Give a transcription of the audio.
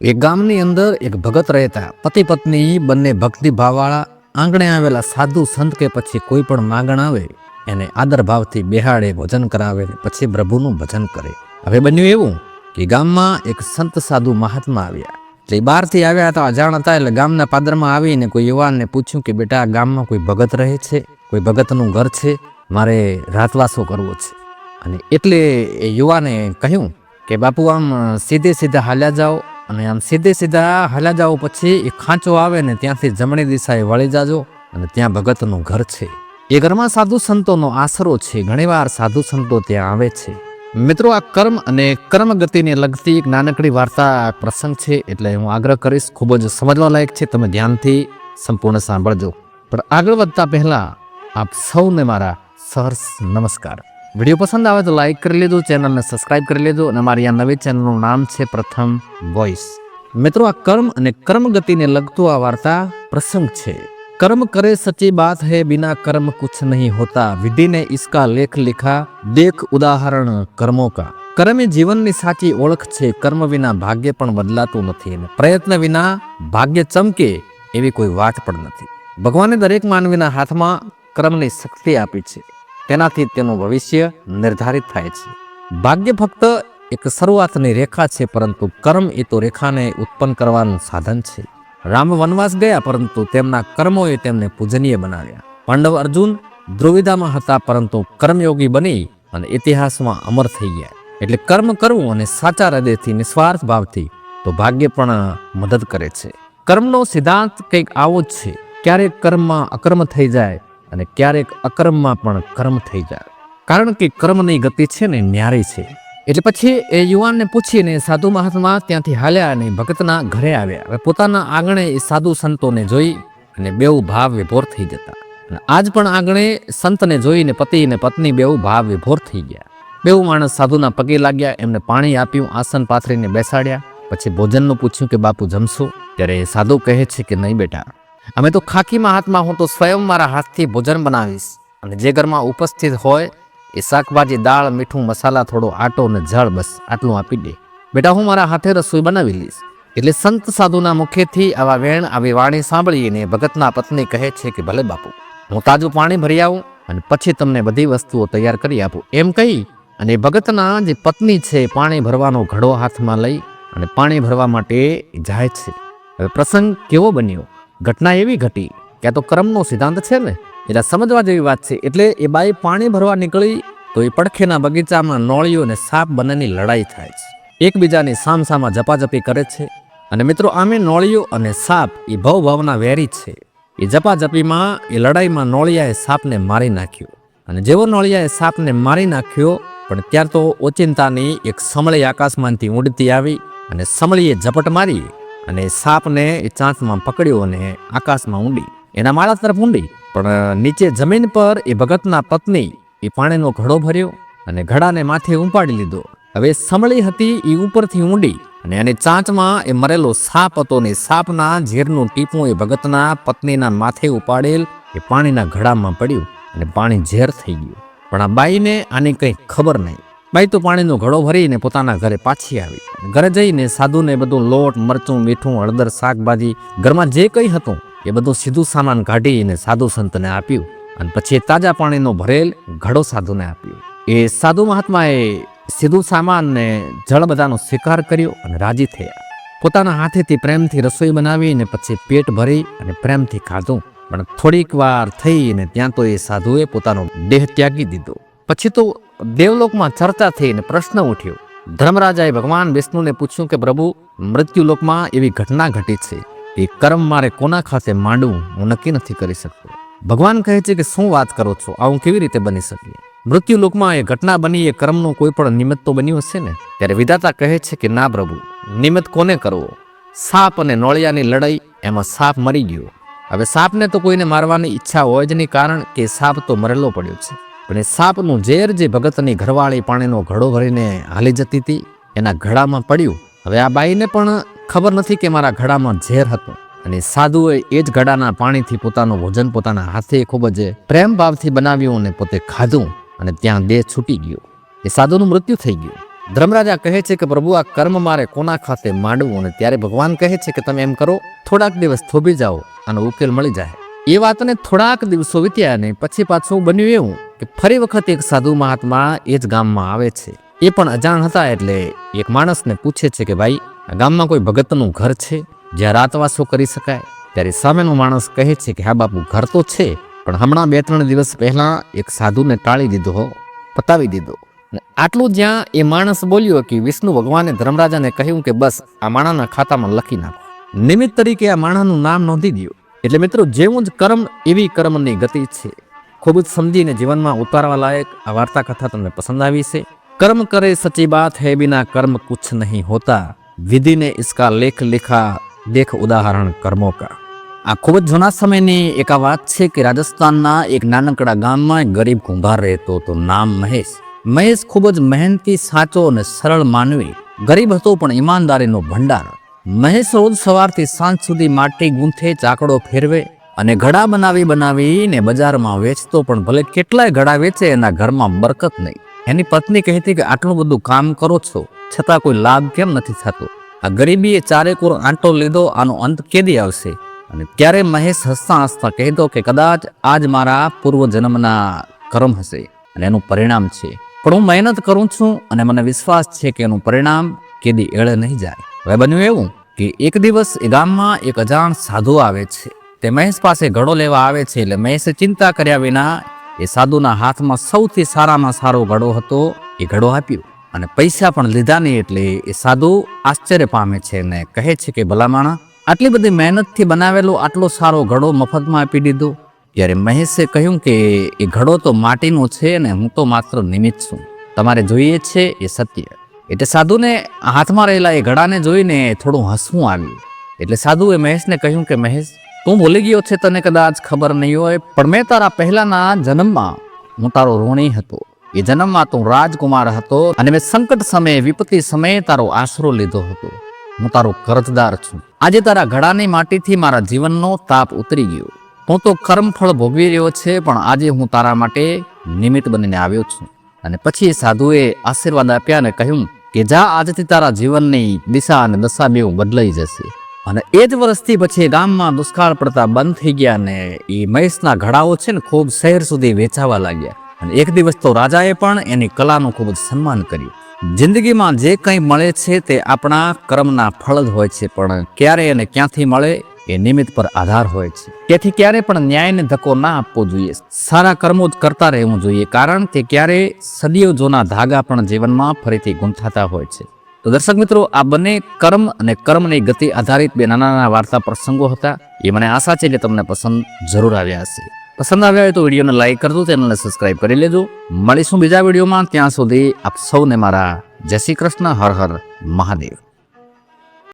એ ગામની અંદર એક ભગત રહેતા. પતિ પત્ની બંને ભક્તિ ભાવવાળા આંગણે આવેલા સાધુ સંત કે પછી કોઈ પણ માગણ આવે, એને આદર ભાવથી બેહાડે, ભોજન કરાવે, પછી પ્રભુનું ભજન કરે. હવે બન્યું એવું કે ગામમાં એક સંત સાધુ મહાત્મા આવ્યા. એટલે બહારથી આવ્યા હતા અજાણ હતા એટલે ગામના પાદરમાં આવીને કોઈ યુવાનને પૂછ્યું કે, બેટા ગામમાં કોઈ ભગત રહે છે? કોઈ ભગતનું ઘર છે? મારે રાતવાસો કરવો છે. અને એટલે એ યુવાને કહ્યું કે, બાપુ, આમ સીધે સીધા હાલ્યા જાઓ. અને આમ સીધે સીધા હાલ્યા જાઓ પછી એ ખાંચો આવે ને ત્યાંથી જમણી દિશાએ વળી જાજો અને ત્યાં ભગતનું ઘર છે. એ ઘરમાં સાધુ સંતોનો આશરો છે. ઘણીવાર સાધુ સંતો ત્યાં આવે છે. મિત્રો, આ કર્મ અને કર્મ ગતિને લગતી એક નાનકડી વાર્તા પ્રસંગ છે એટલે હું આગ્રહ કરીશ, ખૂબ જ સમજવા લાયક છે. તમે ધ્યાનથી સંપૂર્ણ સાંભળજો. પણ આગળ વધતા પહેલા આપ સૌને મારા સહર્ષ નમસ્કાર. વિડીયો પસંદ આવે તો લાઈક કરી લેજો ચેનલને સબસ્ક્રાઇબ કરી લેજો અને મારી આ નવી ચેનલનું નામ છે પ્રથમ વોઇસ મિત્રો આ કર્મ અને કર્મ ગતિને લગતું આ વાર્તા પ્રસંગ છે कर्म करे सच्ची बात है बिना कर्म कुछ नहीं होता विधि ने इसका लेख लिखा देख ઉદાહરણ કર્મો કા કર્મ એ જીવનની સાચી ઓળખ છે કર્મ વિના ભાગ્ય પણ બદલાતું નથી અને પ્રયત્ન વિના ભાગ્ય ચમકે એવી કોઈ વાત પણ નથી ભગવાને દરેક માનવીના હાથમાં કર્મની શક્તિ આપી છે તેનાથી તેનું ભવિષ્ય નિર્ધારિત થાય છે. ભાગ્ય ફક્ત એક શરૂઆતની રેખા છે, પરંતુ કર્મ એ તો રેખાને ઉત્પન્ન કરવાનું સાધન છે. રામ વનવાસ ગયા, પરંતુ તેમના કર્મોએ તેમને પૂજનીય બનાવ્યા. પાંડવ અર્જુન ધ્રુવિધામાં હતા, પરંતુ કર્મયોગી બની અને ઇતિહાસમાં અમર થઈ ગયા. એટલે કર્મ કરવું અને સાચા હૃદયથી નિસ્વાર્થ ભાવથી તો ભાગ્ય પણ મદદ કરે છે. કર્મનો સિદ્ધાંત કંઈક આવો જ છે. ક્યારેક કર્મમાં અકર્મ થઈ જાય અને ક્યારેક અકર્મમાં પણ કર્મ થઈ જાય. કારણ કે કર્મની ગતિ છે ને ન્યારી છે. એટલે પછી એ યુવાનને પૂછીને સાધુ મહાત્મા ત્યાંથી હાલ્યા અને ભગતના ઘરે આવ્યા. હવે પોતાના આંગણે એ સાધુ સંતોને જોઈ અને બેઉ ભાવ વિભોર થઈ જતા. અને આજ પણ આંગણે સંતને જોઈને પતિ અને પત્ની બેઉ ભાવ વિભોર થઈ ગયા. બેઉ માણસ સાધુના પગે લાગ્યા, એમને પાણી આપ્યું, આસન પાથરીને બેસાડ્યા. પછી ભોજનનું પૂછ્યું કે, બાપુ, જમશો? ત્યારે એ સાધુ કહે છે કે, નહીં બેટા અમે તો ખાકીમાં હાથમાં હું તો સ્વયં મારા હાથથી ભોજન બનાવીશ. અને જે ઘરમાં ઉપસ્થિત હોય, એ શાકભાજી, દાળ, મીઠું, મસાલા, થોડો આટો અને જળ બસ આટલું આપી દે. બેટા, હું મારા હાથે રસોઈ બનાવી લઈશ. એટલે સંત સાધુના મુખેથી આવા વેણ, આવી વાણી સાંભળીને ભગતના પત્ની કહે છે કે, ભલે બાપુ, હું તાજું પાણી ભરી આવું અને પછી તમને બધી વસ્તુઓ તૈયાર કરી આપું. એમ કહી અને ભગતના જે પત્ની છે પાણી ભરવાનો ઘડો હાથમાં લઈ અને પાણી ભરવા માટે જાય છે. હવે પ્રસંગ કેવો બન્યો? ઘટના એવી ઘટી કે તો કર્મનો સિદ્ધાંત છે ને. એટલે સમજવા જેવી વાત છે. એટલે એ બાઈ પાણી ભરવા નીકળી તો એ પડખેના બગીચામાં નોળીઓ અને સાપ બંનેની લડાઈ થાય છે. એકબીજાની સામસામા જપાજપી કરે છે અને મિત્રો આમે નોળીઓ અને સાપ એ ભવ ભાવના વેરી છે. એ જપાજપીમાં એ લડાઈમાં નોળિયાએ સાપને મારી નાખ્યો. અને જેવો નોળિયાએ સાપને મારી નાખ્યો, પણ ત્યાર તો ઓચિંતાની એક સમળી આકાશમાંથી ઉડતી આવી અને સમળીએ ઝપટ મારી અને સાપને એ ચાંચમાં પકડ્યો અને આકાશમાં ઊંડી. એના માળા તરફ ઊંડી, પણ નીચે જમીન પર એ ભગતના પત્ની એ પાણીનો ઘડો ભર્યો અને ઘડાને માથે ઉપાડી લીધો. હવે સમળી હતી એ ઉપરથી ઊંડી અને એની ચાંચમાં એ મરેલો સાપ હતો ને સાપના ઝેરનું ટીપું એ ભગતના પત્નીના માથે ઉપાડેલ એ પાણીના ઘડામાં પડ્યું અને પાણી ઝેર થઈ ગયું. પણ આ બાઈને આની કંઈ ખબર નહીં. બાઈ તો પાણીનો ઘડો ભરીને પોતાના ઘરે પાછી આવી. ઘરે જઈને સાધુને બધું લોટ, મરચું, મીઠું, હળદર, શાકભાજી, ઘરમાં જે કંઈ હતું, એ બધું સીધું સામાન કાઢીને સાધુ સંતને આપ્યું અને પછી તાજા પાણીનો ભરેલ ઘડો સાધુને આપ્યો. એ સાધુ મહાત્માએ સીધું સામાનને જળ બધાનો સ્વીકાર કર્યો અને રાજી થયા. પોતાના હાથેથી પ્રેમથી રસોઈ બનાવીને પછી પેટ ભરી અને પ્રેમથી ખાધું. પણ થોડીક વાર થઈને ત્યાં તો એ સાધુએ પોતાનો દેહ ત્યાગી દીધો. પછી તો દેવલોકમાં ચર્ચા થઈને પ્રશ્ન ઉઠ્યો. ધર્મરાજાએ ભગવાન વિષ્ણુને પૂછ્યું કે, પ્રભુ, મૃત્યુલોકમાં એવી ઘટના ઘટી છે. એ કર્મ મારે કોના ખાતે માંડવું? હું નક્કી નથી કરી શકતો. ભગવાન કહે છે કે, શું વાત કરો છો? આવું કેવી રીતે બની શકે? મૃત્યુલોકમાં એ ઘટના બની, એ કર્મનો કોઈ પણ નિમિત્ત તો બન્યું હશે ને? ત્યારે વિધાતા કહે છે કે, ના, પ્રભુ, નિમિત્ત કોને કરવો? સાપ અને નોળિયાની લડાઈ એમાં સાપ મરી ગયો. હવે સાપને તો કોઈને મારવાની ઈચ્છા હોય જ નહીં, કારણ કે સાપ તો મરેલો પડ્યો છે. એ સાપનું ઝેર જે ભગતની ઘરવાળી પાણીનો ઘડો ભરીને હાલી જતી હતી, એના ઘડામાં પડ્યું. હવે આ બાઈને પણ ખબર નથી કે મારા ઘડામાં ઝેર હતું. અને સાધુએ એ જ ઘડાના પાણીથી પોતાનું ભોજન પોતાના હાથે ખૂબ જ પ્રેમ ભાવથી બનાવ્યું અને પોતે ખાધું અને ત્યાં દેહ છૂટી ગયો. એ સાધુનું મૃત્યુ થઈ ગયું. ધર્મરાજા કહે છે કે, પ્રભુ, આ કર્મ મારે કોના ખાતે માંડવું? અને ત્યારે ભગવાન કહે છે કે, તમે એમ કરો, થોડાક દિવસ થોભી જાઓ, આનો ઉકેલ મળી જાય. એ વાતને થોડાક દિવસો વીત્યા અને પછી પાછું બન્યું એવું. કે ફરી વખત એક સાધુ મહાત્મા એ જ ગામમાં આવે છે. એ પણ અજાણ હતા એટલે એક માણસને પૂછે છે કે ભાઈ, આ ગામમાં કોઈ ભગતનું ઘર છે? જ્યાં રાતવાસો કરી શકાય? ત્યારે સામેનો માણસ કહે છે કે, હા બાપુ, ઘર તો છે, પણ હમણાં બે ત્રણ દિવસ પહેલાં એક સાધુને ટાળી દીધો હો પતાવી દીધો. આટલું જ્યાં એ માણસ બોલ્યો કે વિષ્ણુ ભગવાને ધર્મરાજાને કહ્યું કે, બસ, આ માણાના ખાતામાં લખી નાખો. નિમિત્ત તરીકે આ માણાનું નામ નોંધી દો એટલે મિત્રો, જેવું જ કર્મ, એવી કર્મની ગતિ છે. ખૂબ જ સમજીને જીવનમાં ઉતારવા લાયક આ વાર્તા કથા તમને પસંદ આવી છે. કર્મ કરે સચી બાત હે બિના કર્મ કુછ નહીં હોતા. વિધિને ઇસકા લેખ લેખા, દેખ ઉદાહરણ કર્મો કા. આ ખૂબ જ જૂના સમયની એક આ વાત છે કે રાજસ્થાનના એક નાનકડા ગામમાં ગરીબ કુંભાર રહેતો હતો નામ મહેશ. મહેશ ખૂબ જ મહેનતી, સાચો અને સરળ માનવી. ગરીબ હતો પણ ઈમાનદારીનો ભંડાર. મહેશ રોજ સવારથી સાંજ સુધી માટી ગૂંથે, ચાકડો ફેરવે અને ઘડા બનાવી બનાવીને બજારમાં વેચતો પણ ભલે કેટલાય ઘડા વેચે, એના ઘરમાં બરકત નહીં. એની પત્ની કહેતી કે, આટલું બધું કામ કરો છો, છતાં કોઈ લાભ કેમ નથી થતો? આ ગરીબીએ ચારેકોર આંટો લીધો, આનો અંત કેદી આવશે? અને ત્યારે મહેશ હસતા હસતા કહેતો કે, કદાચ આજ મારા પૂર્વજન્મના કર્મ હશે અને એનું પરિણામ છે. પણ હું મહેનત કરું છું અને મને વિશ્વાસ છે કે એનું પરિણામ કેદી એળે નહીં જાય. હવે બન્યું એવું કે, એક દિવસ એ ગામમાં એક અજાણ સાધુ આવે છે. તે મહેશ પાસે ઘડો લેવા આવે છે એટલે મહેશે ચિંતા કર્યા વિના એ સાધુના હાથમાં સૌથી સારામાં સારો ઘડો હતો એ ઘડો આપ્યો અને પૈસા પણ લીધા નહીં એટલે એ સાધુ આશ્ચર્ય પામે છે અને કહે છે કે, ભલામાણા, આટલી બધી મહેનતથી બનાવેલો આટલો સારો ઘડો મફતમાં આપી દીધો. ત્યારે મહેશે કહ્યું કે, એ ઘડો તો માટીનો છે અને હું તો માત્ર નિમિત્ત છું. તમારે જોઈએ છે એ સત્ય. એટલે સાધુને હાથમાં રહેલા એ ઘડાને જોઈને થોડું હસવું આવ્યું. એટલે સાધુએ મહેશને કહ્યું કે, મહેશ તું ભૂલી ગયો છે, તને કદાચ ખબર નહીં હોય, પણ મેં તારા પહેલાના જન્મમાં હું તારો ઋણી હતો. એ જન્મમાં તું રાજકુમાર હતો અને મેં સંકટ સમયે, વિપત્તિ સમયે તારો આશરો લીધો હતો. હું તારો કરજદાર છું. આજે તારા ઘડાની માટીથી મારા જીવનનો તાપ ઉતરી ગયો. હું તો કર્મફળ ભોગવી રહ્યો છે, પણ આજે હું તારા માટે નિમિત્ત બનીને આવ્યો છું. અને પછી સાધુએ આશીર્વાદ આપ્યા અને કહ્યું કે જા, આજથી તારા જીવનની દિશા અને દશા બેઉ બદલાઈ જશે. અને એ જ વર્ષથી પછી ગામમાં દુષ્કાળ પડતા બંધ થઈ ગયા ને એ મહેશના ઘડાઓ છે ને ખૂબ શહેર સુધી વેચાવા લાગ્યા. અને એક દિવસ તો રાજાએ પણ એની કલાનું ખૂબ જ સન્માન કર્યું. જિંદગીમાં જે કંઈ મળે છે તે આપણા કર્મના ફળ જ હોય છે, પણ ક્યારે અને ક્યાંથી મળે એ નિમિત્ત પર આધાર હોય છે. તેથી ક્યારે પણ ન્યાયને ધક્કો ના આપવો જોઈએ. સારા કર્મો જ કરતા રહેવું જોઈએ, કારણ કે ક્યારે સદીઓ જોના ધાગા પણ જીવનમાં ફરીથી ગૂંથાતા હોય છે. તો દર્શક મિત્રો, આ બંને કર્મ અને કર્મની ગતિ આધારિત બે નાના નાના વાર્તા પ્રસંગો હતા. એ મને આશા છે કે તમને પસંદ જરૂર આવ્યા હશે. પસંદ આવ્યા હોય તો વિડીયોને લાઈક કરજો, ચેનલને સબસ્ક્રાઈબ કરી લેજો. મળીશું બીજા વિડીયોમાં. ત્યાં સુધી આપ સૌને મારા જય શ્રી કૃષ્ણ, હર હર મહાદેવ.